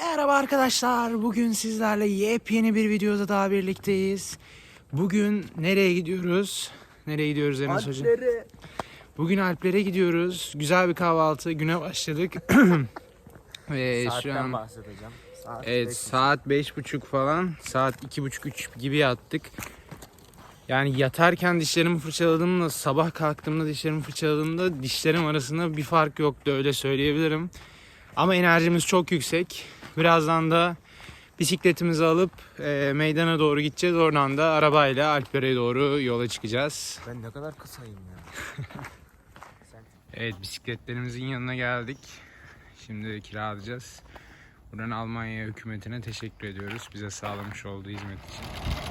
Merhaba arkadaşlar. Bugün sizlerle yepyeni bir videoda daha birlikteyiz. Bugün nereye gidiyoruz? Nereye gidiyoruz Enes Hocam? Bugün Alplere gidiyoruz. Güzel bir kahvaltı. Güne başladık. Ve şu Saatten an bahsedeceğim. Saat evet beş. saat beş buçuk falan. Saat iki buçuk üç gibi yattık. Yani yatarken dişlerimi fırçaladığımda sabah kalktığımda dişlerimi fırçaladığımda dişlerim arasında bir fark yoktu öyle söyleyebilirim. Ama enerjimiz çok yüksek. Birazdan da bisikletimizi alıp e, meydana doğru gideceğiz. Oradan da arabayla Alplere doğru yola çıkacağız. Ben ne kadar kısayım ya. Evet bisikletlerimizin yanına geldik. Şimdi kiralayacağız. Buradan Almanya hükümetine teşekkür ediyoruz. Bize sağlamış olduğu hizmet için.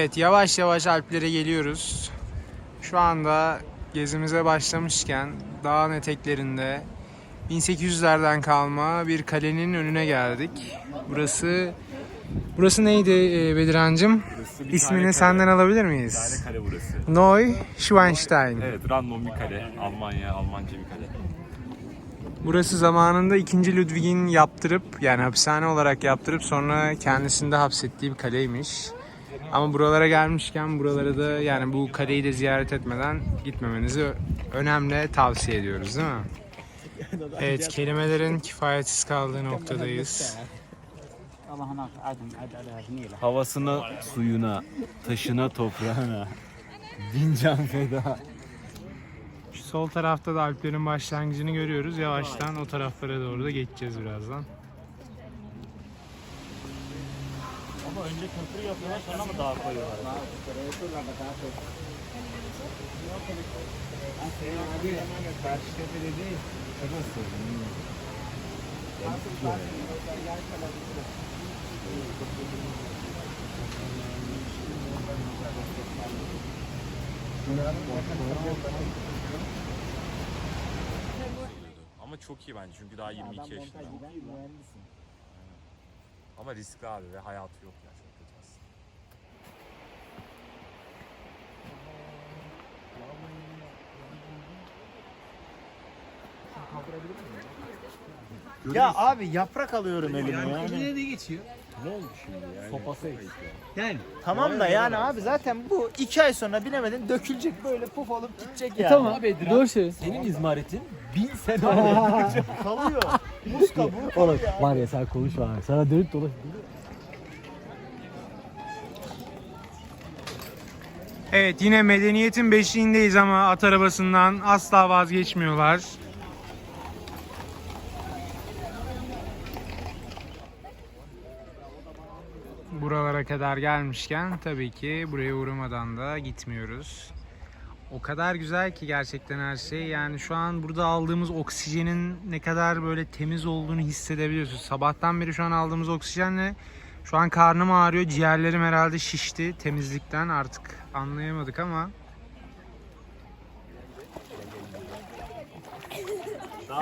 Evet yavaş yavaş Alplere geliyoruz. Şu anda gezimize başlamışken dağın eteklerinde 1800'lerden kalma bir kalenin önüne geldik. Burası Burası neydi e, Bedirancım? Bir İsmini senden alabilir Bir miyiz? tane kale burası. Neuschwanstein. Evet, random bir kale. Almanya, Almanca bir kale. Burası zamanında 2. Ludwig'in yaptırıp yani hapishane olarak yaptırıp sonra kendisini de hapsettiği bir kaleymiş. Ama buralara gelmişken buraları da yani bu kaleyi de ziyaret etmeden gitmemenizi önemli tavsiye ediyoruz değil mi? Evet kelimelerin kifayetsiz kaldığı noktadayız. Havasına, suyuna, taşına, toprağına. Bin can feda. Şu sol tarafta da Alplerin başlangıcını görüyoruz. Yavaştan o taraflara doğru da geçeceğiz birazdan. Ama önce köprü yapıyorlar sonra mı daha koyuyorlar? Ama çok iyi bence çünkü daha 22 yaşında. Ama riskli abi ve hayatı yok ya çok kötü aslında. Ya abi yaprak alıyorum elime yani. Yine de geçiyor. Sopası Yani Tamam da yani abi zaten bu iki ay sonra bilemedin dökülecek böyle puf olup gidecek yani. tamam. Doğru söylüyorsun. Senin izmaretin bin sene Kalıyor. Muz kabuğu Oğlum ya. var ya sen konuşma abi. Sana dönüp dolaş. Evet yine medeniyetin beşiğindeyiz ama at arabasından asla vazgeçmiyorlar. Buralara kadar gelmişken tabii ki buraya uğramadan da gitmiyoruz. O kadar güzel ki gerçekten her şey. Yani şu an burada aldığımız oksijenin ne kadar böyle temiz olduğunu hissedebiliyorsunuz. Sabahtan beri şu an aldığımız oksijenle şu an karnım ağrıyor. Ciğerlerim herhalde şişti temizlikten artık anlayamadık ama.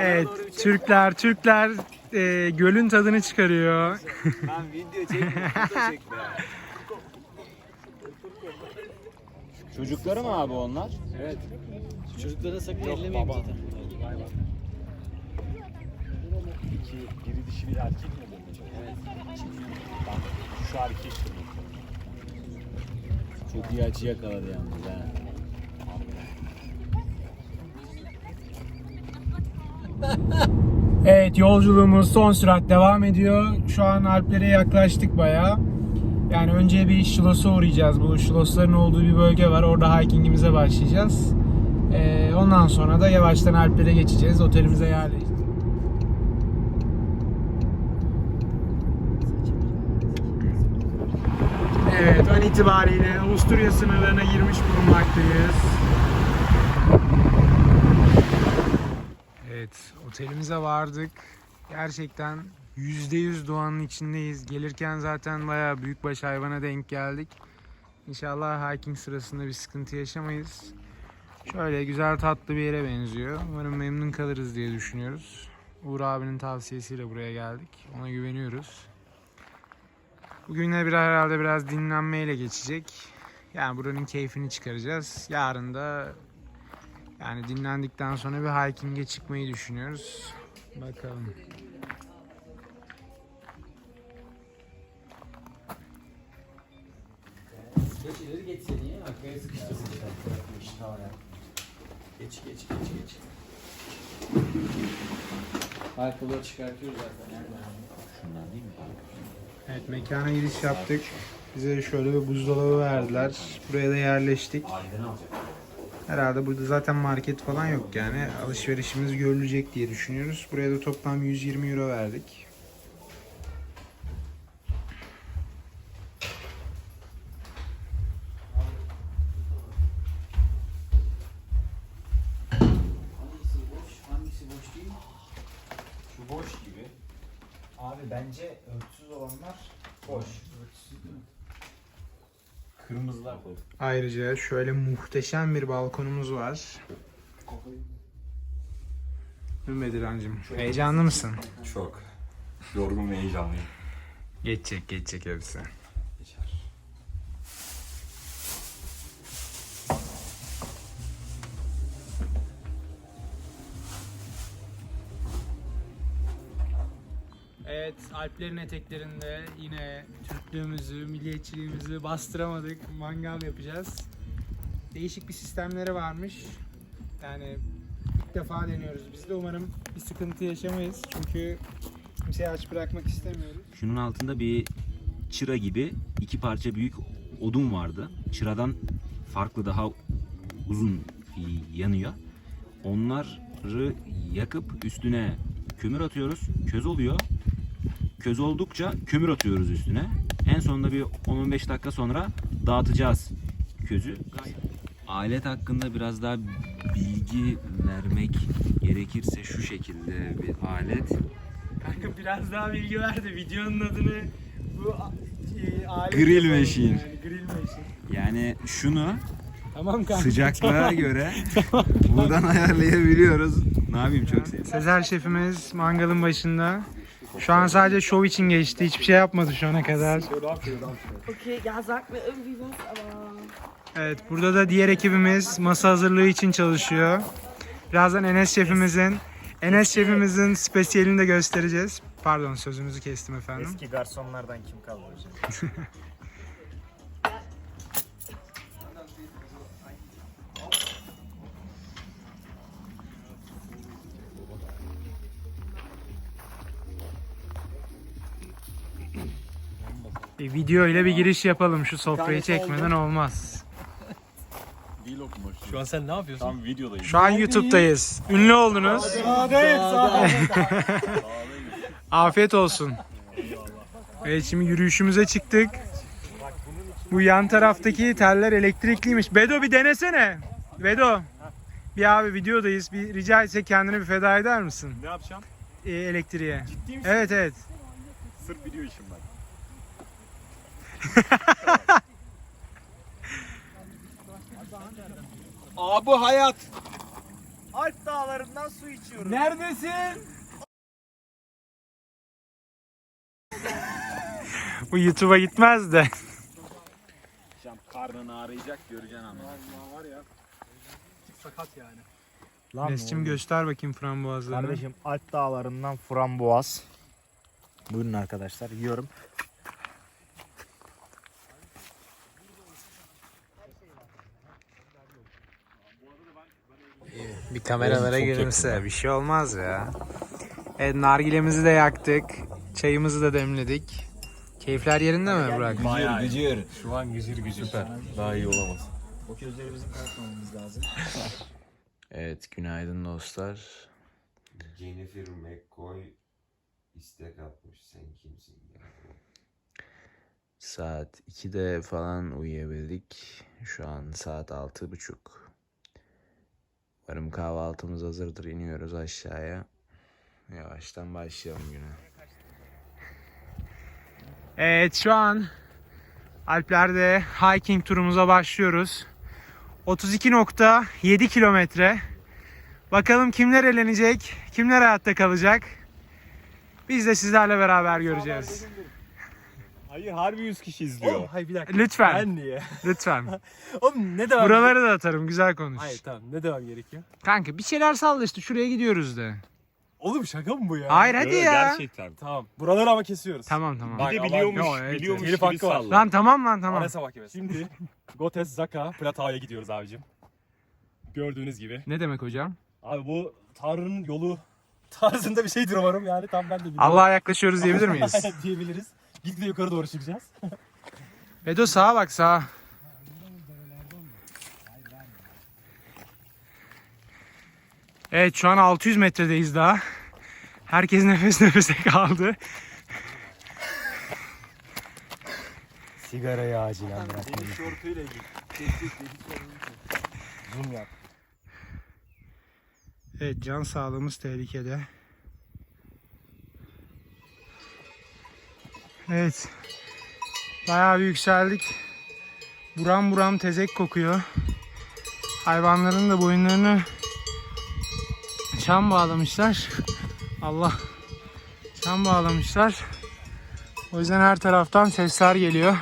Evet Türkler Türkler e, gölün tadını çıkarıyor. Ben video çekme, Çocukları mı abi onlar? Çocuklara sakın ellemeyin zaten. İki, biri dişi bir erkek mi bu? Evet. Bak, şu erkek? Çok iyi açı yakaladı yalnız ha. Evet yolculuğumuz son sürat devam ediyor. Şu an Alplere yaklaştık bayağı. Yani önce bir Şilos'a uğrayacağız. Bu Şilos'ların olduğu bir bölge var. Orada hikingimize başlayacağız. Ee, ondan sonra da yavaştan Alplere geçeceğiz. Otelimize yerleşeceğiz. Evet an itibariyle Avusturya sınırlarına girmiş bulunmaktayız. Evet, otelimize vardık. Gerçekten %100 doğanın içindeyiz. Gelirken zaten bayağı büyükbaş hayvana denk geldik. İnşallah hiking sırasında bir sıkıntı yaşamayız. Şöyle güzel tatlı bir yere benziyor. Umarım memnun kalırız diye düşünüyoruz. Uğur abinin tavsiyesiyle buraya geldik. Ona güveniyoruz. Bugünler bir herhalde biraz dinlenmeyle geçecek. Yani buranın keyfini çıkaracağız. Yarın da yani dinlendikten sonra bir hiking'e çıkmayı düşünüyoruz. Bakalım. Geç ileri geçsene ya. Arkaya sıkıştırsın. Geç geç geç geç. Ayakkabıları çıkartıyoruz zaten. Şundan değil mi? Evet mekana giriş yaptık. Bize şöyle bir buzdolabı verdiler. Buraya da yerleştik. Herhalde burada zaten market falan yok yani. Alışverişimiz görülecek diye düşünüyoruz. Buraya da toplam 120 euro verdik. Hangisi boş, hangisi boş değil? Şu boş gibi. Abi bence örtüsüz olanlar boş. Kırmızılar koy. Ayrıca şöyle muhteşem bir balkonumuz var. Ümedirancım heyecanlı mısın? Çok. Yorgun ve heyecanlıyım. Geçecek geçecek hepsi. Alplerin eteklerinde yine Türklüğümüzü, milliyetçiliğimizi bastıramadık. Mangal yapacağız. Değişik bir sistemleri varmış. Yani ilk defa deniyoruz. Biz de umarım bir sıkıntı yaşamayız. Çünkü kimseyi aç bırakmak istemiyoruz. Şunun altında bir çıra gibi iki parça büyük odun vardı. Çıradan farklı daha uzun yanıyor. Onları yakıp üstüne kömür atıyoruz. Köz oluyor. Köz oldukça kömür atıyoruz üstüne. En sonunda bir 10-15 dakika sonra dağıtacağız közü. Alet hakkında biraz daha bilgi vermek gerekirse şu şekilde bir alet. Kanka biraz daha bilgi ver de videonun adını bu e, alet Grill machine. Yani, grill machine. Yani şunu Tamam kanka. sıcaklığa tamam. göre buradan ayarlayabiliyoruz. Ne yapayım çok sevdim. Sezer şefimiz mangalın başında. Şu an sadece şov için geçti. Hiçbir şey yapmadı şu ana kadar. Okay, ja, sag mir irgendwie was, aber. Evet burada da diğer ekibimiz masa hazırlığı için çalışıyor. Birazdan Enes şefimizin Enes şefimizin spesiyelini de göstereceğiz. Pardon sözünüzü kestim efendim. Eski garsonlardan kim kaldı hocam? Bir video ile bir giriş yapalım. Şu sofrayı çekmeden olmaz. Vlog mu? Şu an sen ne yapıyorsun? Tam videodayım. Şu an YouTube'dayız. Ünlü oldunuz. Afiyet olsun. Evet şimdi yürüyüşümüze çıktık. Bu yan taraftaki teller elektrikliymiş. Bedo bir denesene. Bedo. Bir abi videodayız. Bir rica etsek kendini bir feda eder misin? Ne yapacağım? Ee, elektriğe. Ciddi misin? Evet evet. Sırf video işim ben. Abi hayat. Alp dağlarından su içiyorum. Neredesin? Bu YouTube'a gitmez de. Akşam karnını ağrıyacak göreceksin ama. Var ya. Sakat yani. Lan Enes'cim göster bakayım frambuazlarını. Kardeşim Alp dağlarından frambuaz. Buyurun arkadaşlar yiyorum. Bir kameralara gülümse. Bir şey olmaz ya. Evet nargilemizi de yaktık. Çayımızı da demledik. Keyifler yerinde mi Burak? Bayağı iyi. Gıcır. Şu an gıcır gıcır. Süper. Daha iyi olamaz. O közleri bizim kapatmamamız lazım. Evet günaydın dostlar. Jennifer McCoy istek atmış. Sen kimsin ya? Saat 2'de falan uyuyabildik. Şu an saat 6.30. Umarım kahvaltımız hazırdır. İniyoruz aşağıya. Yavaştan başlayalım güne. Evet şu an Alplerde hiking turumuza başlıyoruz. 32.7 kilometre. Bakalım kimler elenecek, kimler hayatta kalacak. Biz de sizlerle beraber göreceğiz. Hayır harbi 100 kişi izliyor. Hayır bir dakika. Lütfen, Ben niye? lütfen. Oğlum ne devam Buraları da atarım, güzel konuş. Hayır tamam ne devam gerekiyor? Kanka bir şeyler salla işte şuraya gidiyoruz de. Oğlum şaka mı bu ya? Hayır hadi ya. Gerçekten. Tamam. Buraları ama kesiyoruz. Tamam tamam. Bir de biliyormuş, Yo, evet, biliyormuş telif gibi hakkı var. salla. Lan tamam lan tamam. Anayasa Mahkemesi. Şimdi Gotes Zaka Platağ'a gidiyoruz abicim. Gördüğünüz gibi. Ne demek hocam? Abi bu Tanrı'nın yolu tarzında bir şeydir umarım yani tam ben de biliyorum. Allah'a yaklaşıyoruz diyebilir miyiz? Diyebiliriz. Gitgide yukarı doğru çıkacağız. Bedo sağa bak sağa. Evet şu an 600 metredeyiz daha. Herkes nefes nefese kaldı. Sigarayı acilen bırakmalıyım. Şortuyla ilgili. Zoom yap. Evet can sağlığımız tehlikede. Evet. Bayağı bir yükseldik. Buram buram tezek kokuyor. Hayvanların da boyunlarını çam bağlamışlar. Allah. Çam bağlamışlar. O yüzden her taraftan sesler geliyor.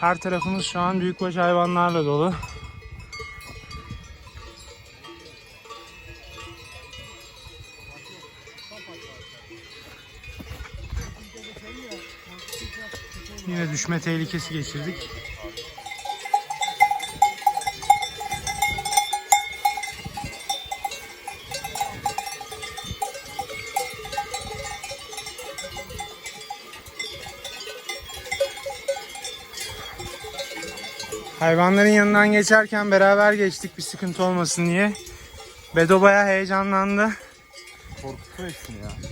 Her tarafımız şu an büyükbaş hayvanlarla dolu. Yine düşme tehlikesi geçirdik. Hayvanların yanından geçerken beraber geçtik bir sıkıntı olmasın diye. Bedo bayağı heyecanlandı. Korkutuyor hepsini ya.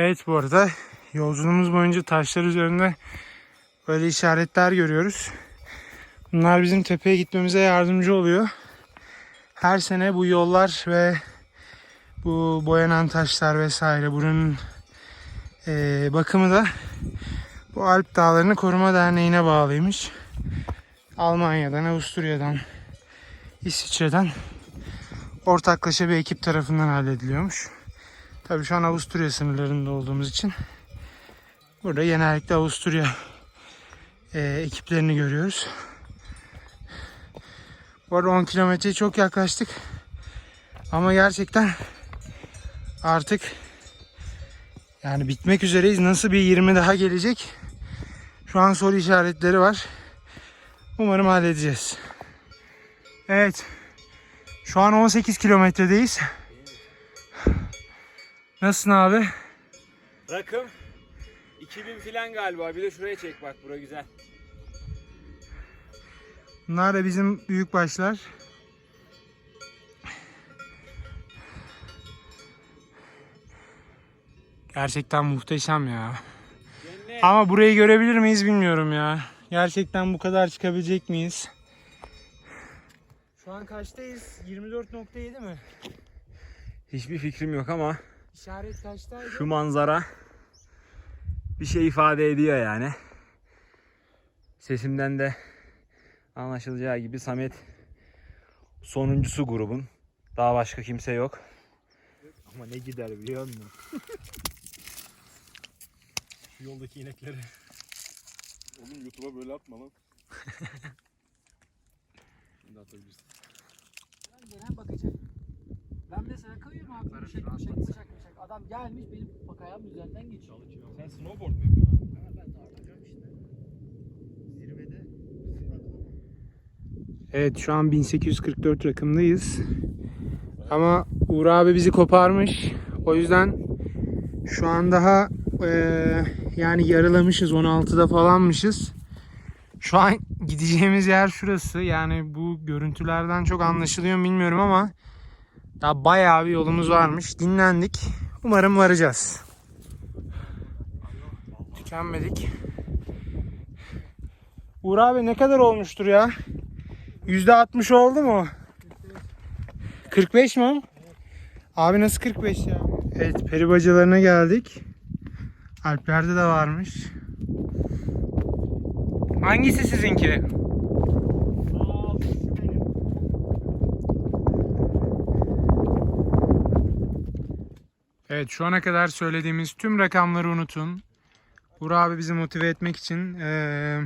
Evet bu arada yolculuğumuz boyunca taşlar üzerinde böyle işaretler görüyoruz. Bunlar bizim tepeye gitmemize yardımcı oluyor. Her sene bu yollar ve bu boyanan taşlar vesaire buranın eee, bakımı da bu Alp Dağlarını Koruma Derneği'ne bağlıymış. Almanya'dan, Avusturya'dan, İsviçre'den ortaklaşa bir ekip tarafından hallediliyormuş. Tabii şu an Avusturya sınırlarında olduğumuz için burada genellikle Avusturya e, ekiplerini görüyoruz. Bu arada 10 kilometreye çok yaklaştık. Ama gerçekten artık yani bitmek üzereyiz. Nasıl bir 20 daha gelecek? Şu an soru işaretleri var. Umarım halledeceğiz. Evet. Şu an 18 kilometredeyiz. Nasılsın abi? Rakım 2000 filan galiba. Bir de şuraya çek bak bura güzel. Bunlar da bizim büyük başlar. Gerçekten muhteşem ya. Ama burayı görebilir miyiz bilmiyorum ya. Gerçekten bu kadar çıkabilecek miyiz? Şu an kaçtayız? 24.7 mi? Hiçbir fikrim yok ama İşaret kaçtaydı? şu manzara bir şey ifade ediyor yani. Sesimden de anlaşılacağı gibi Samet sonuncusu grubun. Daha başka kimse yok. Ama ne gider biliyor musun? Şu yoldaki inekleri. Oğlum YouTube'a böyle atma lan. Şimdi atabilirsin. Ben gelen bakacak. Ben mesela kayıyorum abi. Bıçak bıçak bıçak bıçak. Adam gelmiş benim bak ayağım üzerinden geçiyor. Sen snowboard mu yapıyorsun abi? Ben. Evet şu an 1844 rakımdayız. Ama Uğur abi bizi koparmış. O yüzden şu an daha eee, yani yarılamışız 16'da falanmışız. Şu an gideceğimiz yer şurası. Yani bu görüntülerden çok anlaşılıyor bilmiyorum ama daha bayağı bir yolumuz varmış. Dinlendik. Umarım varacağız. Tükenmedik. Uğur abi ne kadar olmuştur ya? %60 oldu mu? 45 mi? Abi nasıl 45 ya? Evet peri bacalarına geldik. Alplerde de varmış. Hangisi sizinki? Evet şu ana kadar söylediğimiz tüm rakamları unutun. Uğur abi bizi motive etmek için eee,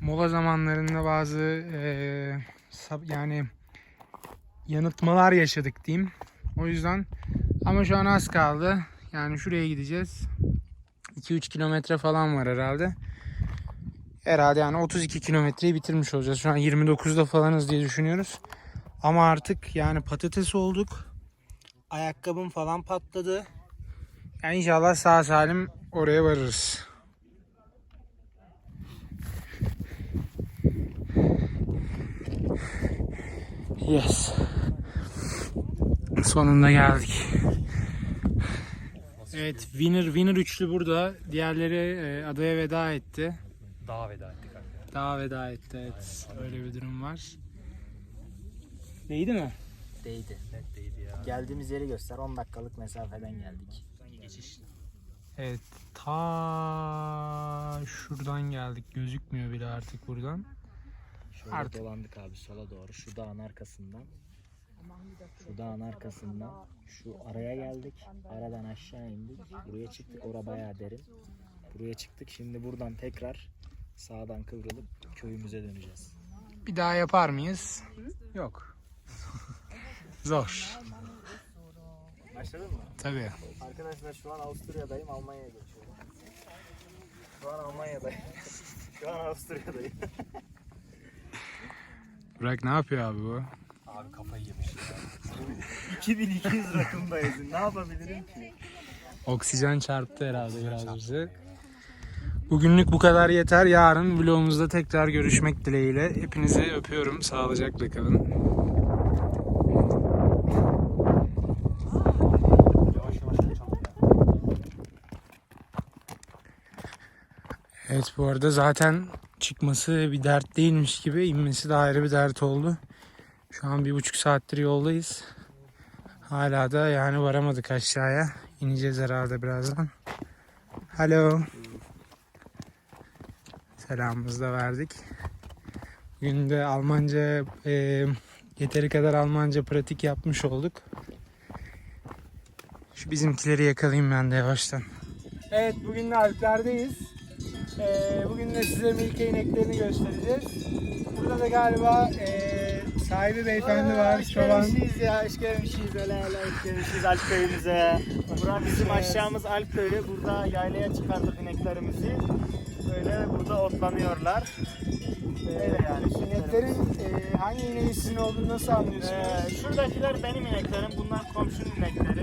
mola zamanlarında bazı sab- yani yanıltmalar yaşadık diyeyim. O yüzden ama şu an az kaldı. Yani şuraya gideceğiz. 2-3 kilometre falan var herhalde. Herhalde yani 32 kilometreyi bitirmiş olacağız. Şu an 29'da falanız diye düşünüyoruz. Ama artık yani patates olduk. Ayakkabım falan patladı. Yani inşallah sağ salim oraya varırız. Yes. Sonunda geldik. Evet, winner winner üçlü burada. Diğerleri e, adaya veda etti. Daha veda ettik kanka. Daha veda etti. Evet, öyle bir durum var. Değdi mi? Değdi. Net değildi ya. Geldiğimiz yeri göster. 10 dakikalık mesafeden geldik. Evet, ta şuradan geldik. Gözükmüyor bile artık buradan. Şöyle Artık. dolandık abi sola doğru. Şu dağın arkasından. Şu dağın arkasından şu araya geldik. Aradan aşağı indik. Buraya çıktık. Ora bayağı derin. Buraya çıktık. Şimdi buradan tekrar sağdan kıvrılıp köyümüze döneceğiz. Bir daha yapar mıyız? Yok. Zor. Başladın mı? Tabii. Arkadaşlar şu an Avusturya'dayım. Almanya'ya geçiyorum. Şu an Almanya'dayım. şu an Avusturya'dayım. Burak ne yapıyor abi bu? Abi kafayı yemiş ya. 2200 rakımdayız. Ne yapabilirim ki? Oksijen çarptı herhalde biraz bize. Bugünlük bu kadar yeter. Yarın vlogumuzda tekrar görüşmek dileğiyle. Hepinizi öpüyorum. Sağlıcakla kalın. Evet bu arada zaten çıkması bir dert değilmiş gibi inmesi de ayrı bir dert oldu. Şu an bir buçuk saattir yoldayız. Hala da yani varamadık aşağıya. İneceğiz herhalde birazdan. Hello. Selamımızı da verdik. Bugün de Almanca e, yeteri kadar Almanca pratik yapmış olduk. Şu bizimkileri yakalayayım ben de yavaştan. Evet bugün de Alpler'deyiz. Ee, bugün de size milke ineklerini göstereceğiz. Burada da galiba e, sahibi beyefendi var. Çoban. gelmişiz ya, hoş gelmişiz. Öyle öyle hoş gelmişiz Alp köyümüze. Burası bizim aşağımız Alp köyü. Burada yaylaya çıkardık ineklerimizi. Böyle burada otlanıyorlar. Öyle yani. İneklerin e, hangi ineğin sizin olduğunu nasıl anlıyorsunuz? Ee, şuradakiler benim ineklerim. Bunlar komşunun inekleri.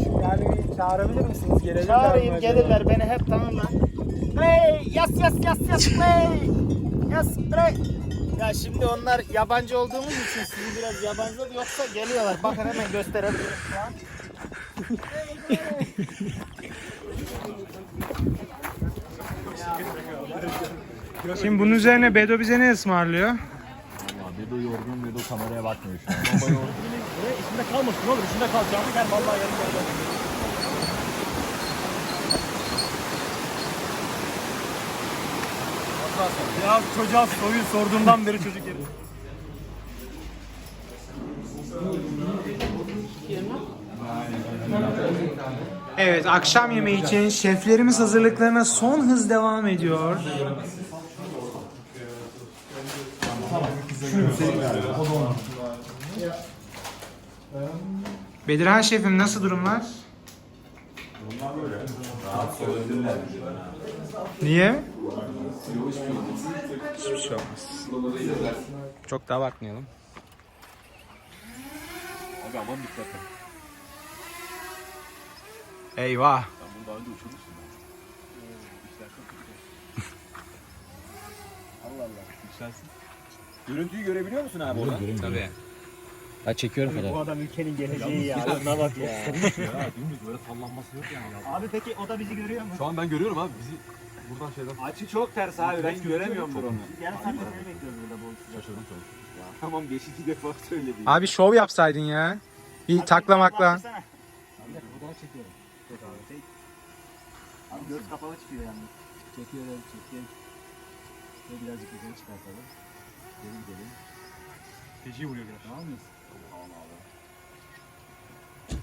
E, yani bir çağırabilir misiniz? Gelebilirler mi Çağırayım acaba? gelirler beni hep tanırlar. Hey yas yas yas yas hey yas bre. Ya şimdi onlar yabancı olduğumuz için sizi biraz yabancı yoksa geliyorlar. Bakın hemen gösterebilirim şu an. Şimdi bunun üzerine Bedo bize ne ısmarlıyor? Bedo yorgun Bedo kameraya bakmıyor şu an. Baba yorgun. İçinde kalmasın oğlum. İçinde kalacağını gel vallahi yarın Ya çocuğa soruyu sorduğumdan beri çocuk yeri. Evet akşam yemeği için şeflerimiz hazırlıklarına son hız devam ediyor. Bedirhan şefim nasıl durumlar? Niye? Hiçbir şey olmaz. Çok da abartmayalım. Abi aman dikkat et. Eyvah. Ben bunu daha önce uçurmuştum. İşler çok kötü. Allah Allah. Yükselsin. Görüntüyü görebiliyor musun abi orada? Tabii. Ha çekiyorum Bu adam ülkenin geleceği ya. Buna bak ya. ya dümdüz böyle sallanması yok yani. ya. Abi peki o da bizi görüyor mu? Şu an ben görüyorum abi bizi buradan şeyden. Açı çok ters abi ben göremiyorum onu. Yarın saat seni bekliyoruz burada bu Şaşırdım çok. Tamam 5 defa söyledim. Abi şov yapsaydın ya. Bir taklamakla. Abi fotoğraf çekiyorum. Çek abi çek. Abi göz kapalı çıkıyor yani. Çekiyorum çekiyorum. Şöyle birazcık yukarı çıkartalım. Geri gidelim. Feci vuruyor biraz. Tamam mıyız? Tamam abi. Tamam bir dakika.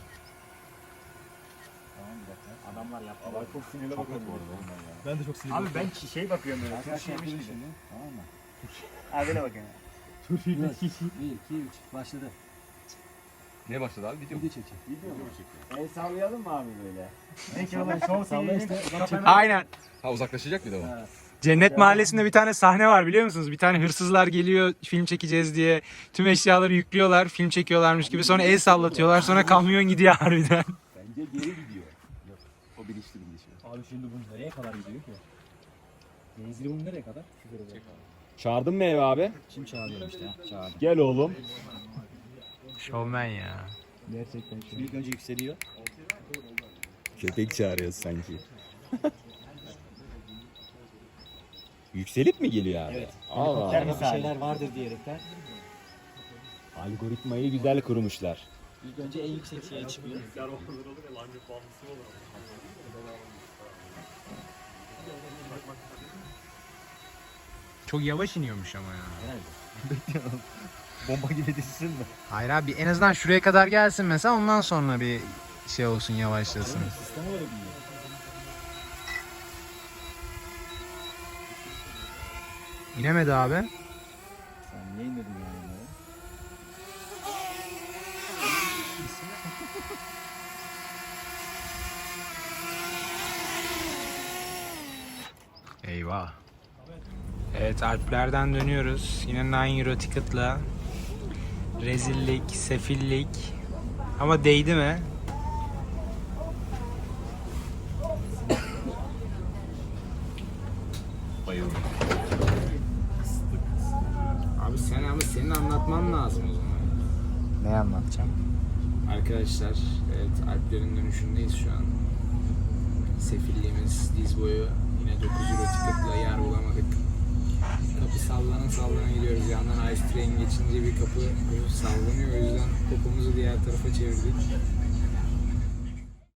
Adamlar yaptı. Allah çok sinirli bakıyorum bu arada. Ben de çok sinirli Abi ben şey bakıyorum böyle. Gibi. şimdi. Tamam mı? Abi ne bakın. Dur. 1, 2, 3. Başladı. Ne başladı abi? Video Video çekecek. Video mu? El sallayalım mı abi böyle? Peki oğlum son Salla işte. Bak çek. Aynen. Ha uzaklaşacak bir de o. Cennet Mahallesi'nde bir tane sahne var biliyor musunuz? Bir tane hırsızlar geliyor film çekeceğiz diye. Tüm eşyaları yüklüyorlar film çekiyorlarmış gibi. Sonra el sallatıyorlar. Sonra kamyon gidiyor harbiden. Bence geri gidiyor. Bilinçli bir gidiş. Abi şimdi bu nereye kadar gidiyor ki? Menzili bunun nereye kadar? Şuraya kadar. Çağırdın mı eve abi? Şimdi çağırıyorum işte ya. Çağırdım. Gel oğlum. Şovmen ya. Gerçekten şu. İlk önce yükseliyor. Köpek çağırıyoruz sanki. Yükselip mi geliyor abi? Evet. Allah Helikopter bir Allah. şeyler vardır diyerekten. Algoritmayı güzel kurmuşlar. İlk önce en yüksek şeye çıkıyor. Çok yavaş iniyormuş ama ya. Bomba gibi dizsin mi? Hayır abi en azından şuraya kadar gelsin mesela ondan sonra bir şey olsun yavaşlasın. Sistem öyle. İnemedi abi. Sen niye inmedin yani onları? Eyvah. Evet Alplerden dönüyoruz. Yine 9 Euro ticket'la. Rezillik, sefillik. Ama değdi mi? Bayıldım. Abi sen ama senin anlatman lazım o zaman. Ne anlatacağım? Arkadaşlar Alplerin dönüşündeyiz şu an. Sefilliğimiz diz boyu. Yine 9 euro ticket'la yer bulamadık. Kapı sallana sallana gidiyoruz. Yandan Ice Train geçince bir kapı sallanıyor. O yüzden popumuzu diğer tarafa çevirdik.